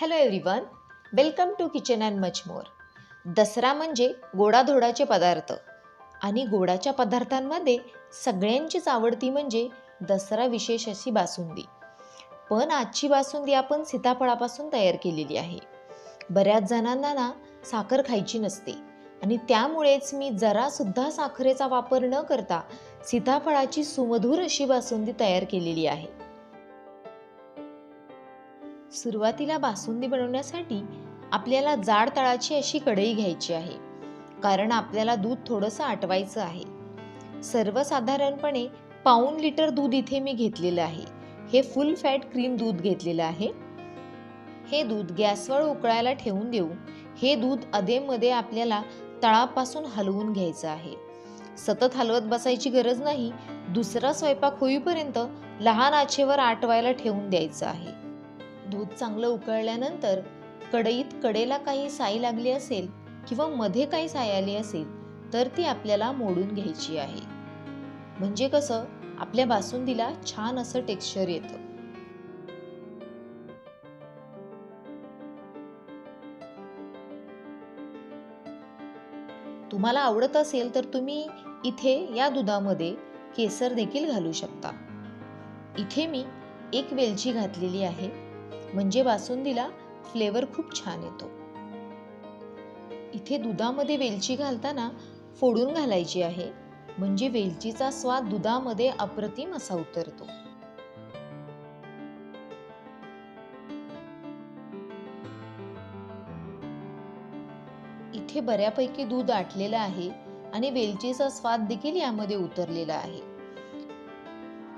Hello everyone welcome to kitchen and much more Dussehra म्हणजे गोडाधोडाचे पदार्थ. आणि गोडाच्या पदार्थांमध्ये सगळ्यांचीच आवडती म्हणजे दसरा विशेष अशी बासुंदी. पण आजची बासुंदी आपण सीताफळापासून तयार केलेली आहे. बऱ्याच जणांना ना साखर खायची नसते. आणि त्यामुळेच मी जरासुद्धा साखरेचा वापर न करता सीताफळाची सुमधूर अशी बासुंदी तयार केलेली आहे. सुरुवातीला बासुंदी बनवण्यासाठी आपल्याला जाड तळाची अशी कढई घ्यायची आहे कारण आपल्याला दूध थोडंसं आटवायचं आहे. सर्वसाधारणपणे पाऊन लिटर दूध इथे मी घेतलेलं आहे. हे फुल फॅट क्रीम दूध घेतलेलं आहे. हे दूध गॅसवर उकळायला ठेवून देऊ. हे दूध अधेमध्ये आपल्याला तळापासून हलवून घ्यायचं आहे. सतत हलवत बसायची गरज नाही. दुसरा स्वयंपाक होईपर्यंत लहान आचेवर आटवायला ठेवून द्यायचं आहे. दूध चांगलं उकळल्यानंतर कढईत कडेला काही साई लागली असेल किंवा मध्ये काही साई आली असेल तर ती आपल्याला मोडून घ्यायची आहे. म्हणजे कसं? आपल्या बासुंदीला छान असं टेक्स्चर येतं. तुम्हाला आवडत असेल तर तुम्ही इथे या दुधामध्ये केसर देखील घालू शकता. इथे मी एक वेलची घातलेली आहे. म्हणजे बासुंदीला फ्लेवर खूप छान येतो. इथे दुधामध्ये वेलची घालताना फोडून घालायची आहे. म्हणजे वेलचीचा स्वाद दुधामध्ये अप्रतिम असा उतरतो. इथे बऱ्यापैकी दूध आटलेलं आहे आणि वेलचीचा स्वाद देखील यामध्ये उतरलेला आहे.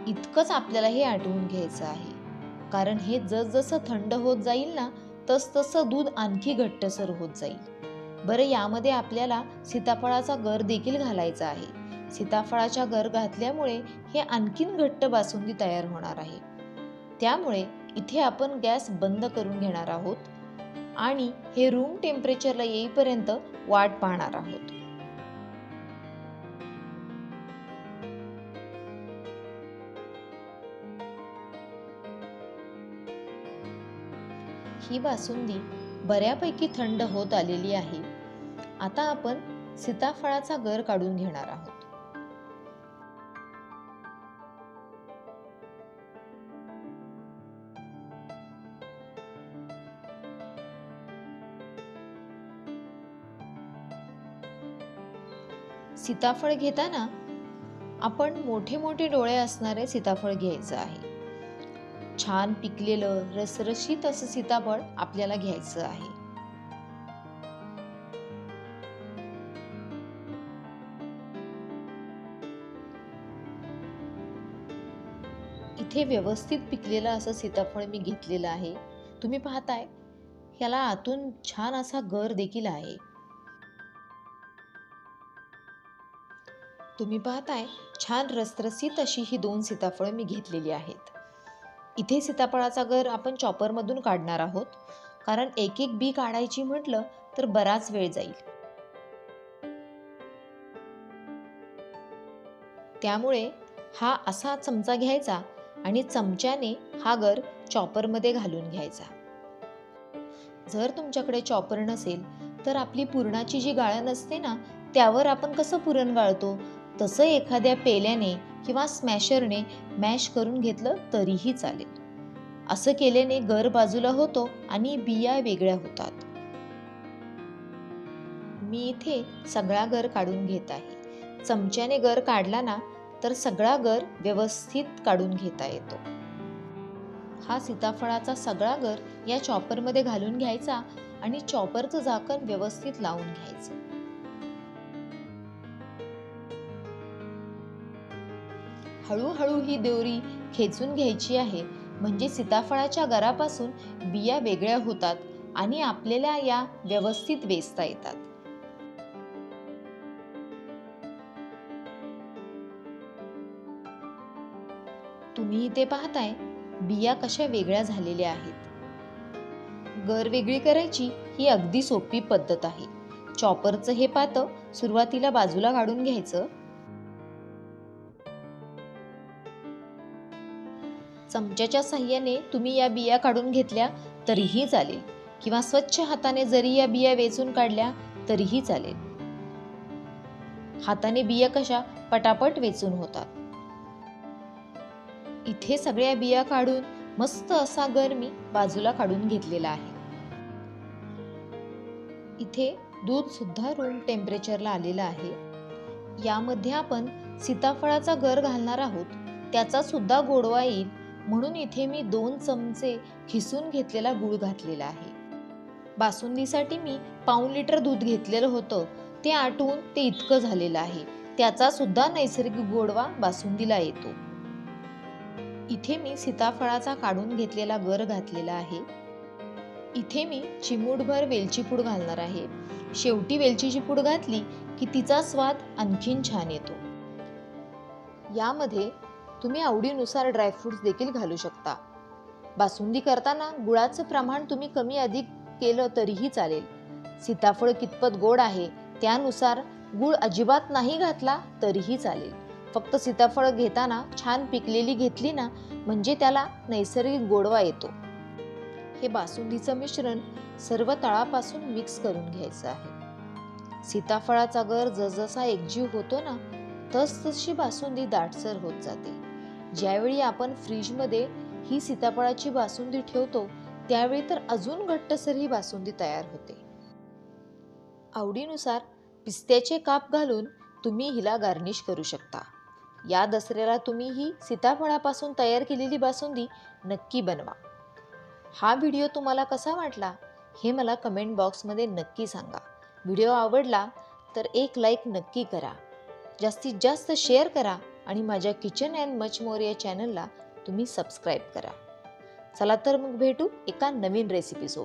इतकंच आपल्याला हे आटवून घ्यायचं आहे. कारण हे जसजसं थंड होत जाईल ना तसतसं दूध आणखी घट्टसर होत जाईल. बरं यामध्ये आपल्याला सीताफळाचा गर देखील घालायचा आहे. सीताफळाच्या गर घातल्यामुळे हे आणखीन घट्ट बासुंदी तयार होणार आहे. त्यामुळे इथे आपण गॅस बंद करून घेणार आहोत आणि हे रूम टेम्परेचरला येईपर्यंत वाट पाहणार आहोत. ही बासुंदी बऱ्यापैकी थंड होत आलेली आहे. आता आपण सीताफळाचा गर काढून घेणार आहोत. सीताफळ घेताना आपण मोठे मोठे डोळे असणारे सीताफळ घ्यायचं आहे. छान पिकलेलं रसरशीत असं सीताफळ आपल्याला घ्यायचं आहे. इथे व्यवस्थित पिकलेलं असं सीताफळ मी घेतलेलं आहे. तुम्ही पाहताय ह्याला आतून छान असा गर देखील आहे. तुम्ही पाहताय छान रसरसीत अशी ही दोन सीताफळं मी घेतलेली आहेत. इथे सीताफळाचा गर आपण चॉपरमधून काढणार आहोत. कारण एक एक बी काढायची म्हटलं तर बराच वेळ जाईल. त्यामुळे हा असा चमचा घ्यायचा आणि चमच्याने हा गर चॉपरमध्ये घालून घ्यायचा. जर तुमच्याकडे चॉपर नसेल तर आपली पुरणाची जी गाळण असते ना त्यावर आपण कसं पुरण गाळतो? तसं एखाद्या पेल्याने किंवा स्मॅशरने मॅश करून घेतलं तरीही चालेल. असं केल्याने गर बाजूला होतो आणि बिया वेगळ्या होतात. मी इथे सगळा गर काढून घेत आहे. चमच्याने गर काढला ना तर सगळा गर व्यवस्थित काढून घेता येतो. हा सीताफळाचा सगळा गर या चॉपरमध्ये घालून घ्यायचा आणि चॉपरचं झाकण व्यवस्थित लावून घ्यायचं. हळूहळू ही दोरी खेचून घ्यायची आहे. म्हणजे सीताफळाच्या गरापासून बिया वेगळ्या होतात आणि आपल्याला या व्यवस्थित वेचता येतात. तुम्ही इथे पाहताय बिया कशा वेगळ्या झालेल्या आहेत. गर वेगळी करायची ही अगदी सोपी पद्धत आहे. चॉपरचं हे पातं सुरुवातीला बाजूला काढून घ्यायचं चमच्याच्या साह्याने तुम्ही या बिया काढून घेतल्या तरीही चालेल. किंवा स्वच्छ हाताने जरी या बिया वेचून काढल्या तरीही चालेल. हाताने बिया कशा? पटापट वेचून होतात. इथे सगळ्या बिया काढून मस्त असा गर मी बाजूला काढून घेतलेला आहे. इथे दूध सुद्धा रूम टेम्परेचरला आलेलं आहे. यामध्ये आपण सीताफळाचा गर घालणार आहोत. त्याचा सुद्धा गोडवा येईल. म्हणून इथे मी दोन चमचे खिसून घेतलेला गूळ घातलेला आहे. बासुंदीसाठी मी पाऊन लिटर दूध घेतलेलं होतं. ते आटवून ते इतकं झालेलं आहे. त्याचा सुद्धा नैसर्गिक गोडवा बासुंदीला येतो. इथे मी सीताफळाचा काढून घेतलेला गर घातलेला आहे. इथे मी चिमूटभर वेलची पूड घालणार आहे. शेवटी वेलचीची पूड घातली की तिचा स्वाद आणखीन छान येतो. यामध्ये तुम्ही आवडीनुसार ड्रायफ्रुट्स देखील घालू शकता. बासुंदी करताना गुळाचं प्रमाण तुम्ही कमी अधिक केलं तरीही चालेल. सीताफळ कितपत गोड आहे त्यानुसार गुळ अजिबात नाही घातला तरीही चालेल. फक्त सीताफळ घेताना छान पिकलेली घेतली ना म्हणजे त्याला नैसर्गिक गोडवा येतो. हे बासुंदीचं मिश्रण सर्व तळापासून मिक्स करून घ्यायचं आहे. सीताफळाचा गर जसजसा एकजीव होतो ना तसतशी बासुंदी दाटसर होत जाते. ज्यावेळी आपण फ्रीजमध्ये ही सीताफळाची बासुंदी ठेवतो त्यावेळी तर अजून घट्टसर ही बासुंदी तयार होते. आवडीनुसार पिस्त्याचे काप घालून तुम्ही हिला गार्निश करू शकता. या दसऱ्याला तुम्ही ही सीताफळापासून तयार केलेली बासुंदी नक्की बनवा. हा व्हिडिओ तुम्हाला कसा वाटला हे मला कमेंट बॉक्समध्ये नक्की सांगा. व्हिडिओ आवडला तर एक लाईक नक्की करा. जास्तीत जास्त शेअर करा. आणि माझ्या किचन अँड मच मोर या चॅनलला तुम्ही सबस्क्राईब करा. चला तर मग भेटू एका नवीन रेसिपीसोबत